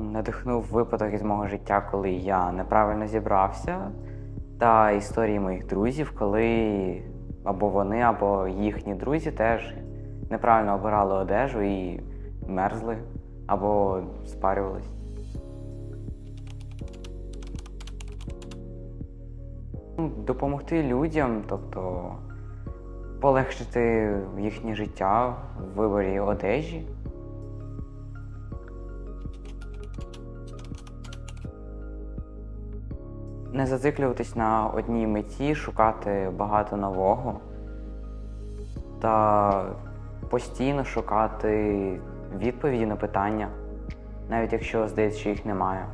Надихнув випадок із мого життя, коли я неправильно зібрався, та історії моїх друзів, коли або вони, або їхні друзі теж неправильно обирали одежу і мерзли або спарювались. Допомогти людям, тобто полегшити їхнє життя в виборі одежі. Не зациклюватись на одній меті, шукати багато нового та постійно шукати відповіді на питання, навіть якщо здається, що їх немає.